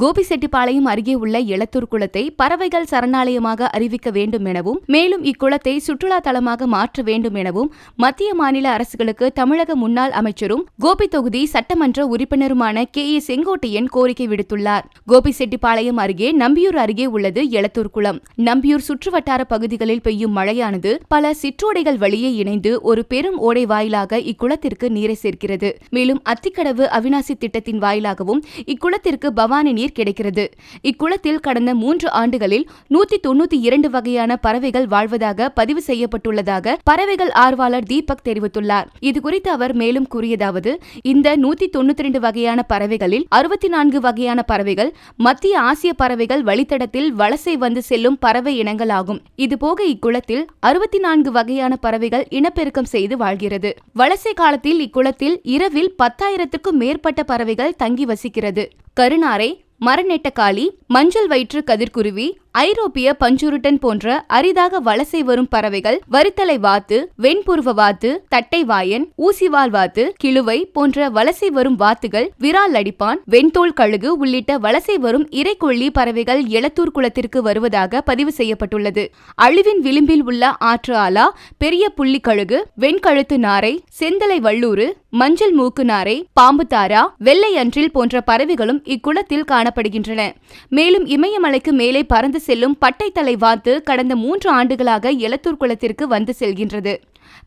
கோபிசெட்டிப்பாளையம் அருகே உள்ள எளத்தூர் குளத்தை பறவைகள் சரணாலயமாக அறிவிக்க வேண்டும் எனவும் மேலும் இக்குளத்தை சுற்றுலா தலமாக மாற்ற வேண்டும் எனவும் மத்திய மாநில அரசுகளுக்கு தமிழக முன்னாள் அமைச்சரும் கோபி தொகுதி சட்டமன்ற உறுப்பினருமான கே ஏ செங்கோட்டையன் கோரிக்கை விடுத்துள்ளார். கோபிசெட்டிப்பாளையம் அருகே நம்பியூர் அருகே உள்ளது எளத்தூர் குளம். நம்பியூர் சுற்றுவட்டார பகுதிகளில் பெய்யும் மழையானது பல சிற்றோடைகள் வழியே இணைந்து ஒரு பெரும் ஓடை வாயிலாக இக்குளத்திற்கு நீரை சேர்க்கிறது. மேலும் அத்திக்கடவு அவினாசி திட்டத்தின் வாயிலாகவும் இக்குளத்திற்கு பவானி நீர் நீர் கிடைக்கிறது. இக்குளத்தில் கடந்த மூன்று ஆண்டுகளில் நூத்தி தொண்ணூத்தி இரண்டு வகையான பறவைகள் வாழ்வதாக பதிவு செய்யப்பட்டுள்ளதாக பறவைகள் ஆர்வலர் தீபக் தெரிவித்துள்ளார். இதுகுறித்து அவர் மேலும் கூறியதாவது இந்த நூத்தி தொண்ணூத்தி இரண்டு வகையான பறவைகளில் அறுபத்தி நான்கு வகையான பறவைகள் மத்திய ஆசிய பறவைகள் வழித்தடத்தில் வலசை வந்து செல்லும் பறவை இனங்கள் ஆகும் இதுபோக இக்குளத்தில் அறுபத்தி நான்கு வகையான பறவைகள் இனப்பெருக்கம் செய்து வாழ்கிறது. வலசை காலத்தில் இக்குளத்தில் இரவில் பத்தாயிரத்துக்கும் மேற்பட்ட பறவைகள் தங்கி வசிக்கிறது. கருணாரை மரநெட்டக்காளி மஞ்சள் வயிற்று கதிர்குருவி ஐரோப்பிய பஞ்சுருட்டன் போன்ற அரிதாக வலசை வரும் பறவைகள் வரித்தலை வாத்து வெண்புருவ வாத்து தட்டை வாயன் ஊசிவால் வாத்து கிழுவை போன்ற வலசை வரும் வாத்துகள் விரால் அடிப்பான் வெண்தோல் கழுகு உள்ளிட்ட வலசை வரும் இறைக்கொள்ளி பறவைகள் எளத்தூர் குளத்திற்கு வருவதாக பதிவு செய்யப்பட்டுள்ளது. அழிவின் விளிம்பில் உள்ள ஆற்று ஆலா பெரிய புள்ளி கழுகு வெண்கழுத்து நாரை செந்தலை வள்ளூறு மஞ்சள் மூக்கு நாரை பாம்பு தாரா வெள்ளை அன்றில் போன்ற பறவைகளும் இக்குளத்தில் காணப்படுகின்றன. மேலும் இமயமலைக்கு மேலே பறந்து செல்லும் பட்டை தலை வாத்து கடந்த மூன்று ஆண்டுகளாக எலத்தூர் குளத்திற்கு வந்து செல்கின்றது.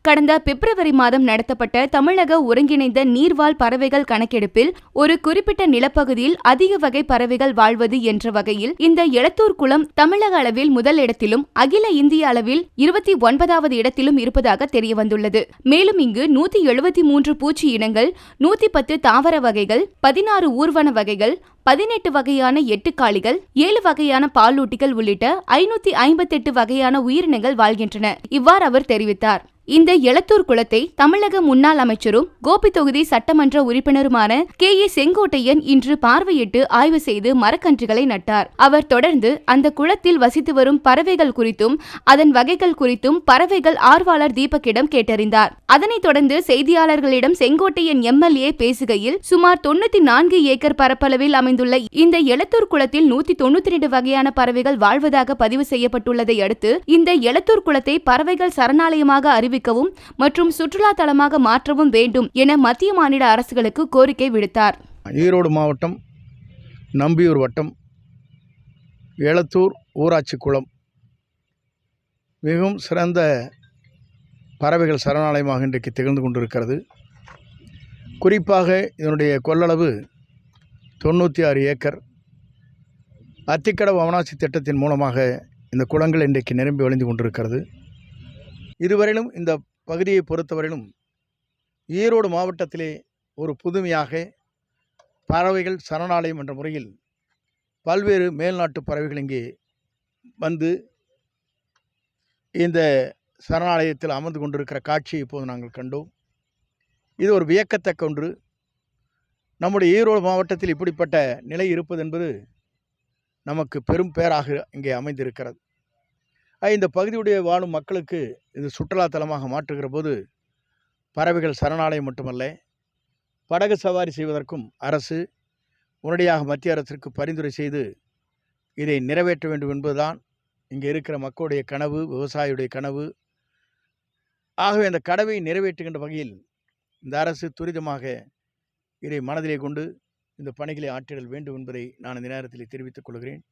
கடந்த பிப்ரவரி மாதம் நடத்தப்பட்ட தமிழக ஒருங்கிணைந்த நீர்வாழ் பறவைகள் கணக்கெடுப்பில் ஒரு குறிப்பிட்ட நிலப்பகுதியில் அதிக வகை பறவைகள் வாழ்வது என்ற வகையில் இந்த எளத்தூர் குளம் தமிழக அளவில் முதல் இடத்திலும் அகில இந்திய அளவில் இருபத்தி ஒன்பதாவது இடத்திலும் இருப்பதாக தெரியவந்துள்ளது. மேலும் இங்கு நூத்தி எழுபத்தி மூன்று பூச்சி இனங்கள் நூத்தி பத்து தாவர வகைகள் பதினாறு ஊர்வன வகைகள் பதினெட்டு வகையான எட்டுக்காளிகள் ஏழு வகையான பாலூட்டிகள் உள்ளிட்ட ஐநூத்தி ஐம்பத்தெட்டு வகையான உயிரினங்கள் வாழ்கின்றன. இவ்வாறு அவர் தெரிவித்தார். இந்த எளத்தூர் குளத்தை தமிழக முன்னாள் அமைச்சரும் கோபி தொகுதி சட்டமன்ற உறுப்பினருமான கே ஏ செங்கோட்டையன் இன்று பார்வையிட்டு ஆய்வு செய்து மரக்கன்றுகளை நட்டார். அவர் தொடர்ந்து அந்த குளத்தில் வசித்து வரும் பறவைகள் குறித்தும் அதன் வகைகள் குறித்தும் பறவைகள் ஆர்வலர் தீபக்கிடம் கேட்டறிந்தார். அதனைத் தொடர்ந்து செய்தியாளர்களிடம் செங்கோட்டையன் எம்எல்ஏ பேசுகையில் சுமார் தொண்ணூத்தி நான்கு ஏக்கர் பரப்பளவில் அமைந்துள்ள இந்த எளத்தூர் குளத்தில் நூத்தி தொண்ணூத்தி ரெண்டு வகையான பறவைகள் வாழ்வதாக பதிவு செய்யப்பட்டுள்ளதை அடுத்து இந்த எலத்தூர் குளத்தை பறவைகள் சரணாலயமாக ஊக்குவிக்கவும் மற்றும் சுற்றுலா தலமாக மாற்றவும் வேண்டும் என மத்திய மாநில அரசுகளுக்கு கோரிக்கை விடுத்தார். ஈரோடு மாவட்டம் நம்பியூர் வட்டம் எளத்தூர் ஊராட்சி குளம். மிகவும் சிறந்த பறவைகள் சரணாலயமாக இன்றைக்கு திகழ்ந்து கொண்டிருக்கிறது. குறிப்பாக இதனுடைய கொள்ளளவு தொண்ணூற்றி ஆறு ஏக்கர். அத்திக்கடவு அவனாசி திட்டத்தின் மூலமாக இந்த குளங்கள் இன்றைக்கு நிரம்பி வழிந்து கொண்டிருக்கிறது. இதுவரையிலும் இந்த பகுதியை பொறுத்தவரையிலும் ஈரோடு மாவட்டத்திலே ஒரு புதுமையாக பறவைகள் சரணாலயம் என்ற முறையில் பல்வேறு மேல்நாட்டு பறவைகள் இங்கே வந்து இந்த சரணாலயத்தில் அமர்ந்து கொண்டிருக்கிற காட்சியை இப்போது நாங்கள் கண்டோம். இது ஒரு வியக்கத்தக்க ஒன்று. நம்முடைய ஈரோடு மாவட்டத்தில் இப்படிப்பட்ட நிலை இருப்பது என்பது நமக்கு பெரும் பேராக இங்கே அமைந்திருக்கிறது. இந்த பகுதியுடைய வாழும் மக்களுக்கு இது சுற்றுலாத்தலமாக மாற்றுகிற போது பறவைகள் சரணாலயம் மட்டுமல்ல படகு சவாரி செய்வதற்கும் அரசு உடனடியாக மத்திய அரசிற்கு பரிந்துரை செய்து இதை நிறைவேற்ற வேண்டும் என்பதுதான் இங்கே இருக்கிற மக்களுடைய கனவு விவசாயியுடைய கனவு. ஆகவே அந்த கனவை நிறைவேற்றுகின்ற வகையில் இந்த அரசு துரிதமாக இதை மனதிலே கொண்டு இந்த பணிகளை ஆற்றிடல் வேண்டும் என்பதை நான் இந்த நேரத்தில் தெரிவித்துக் கொள்கிறேன்.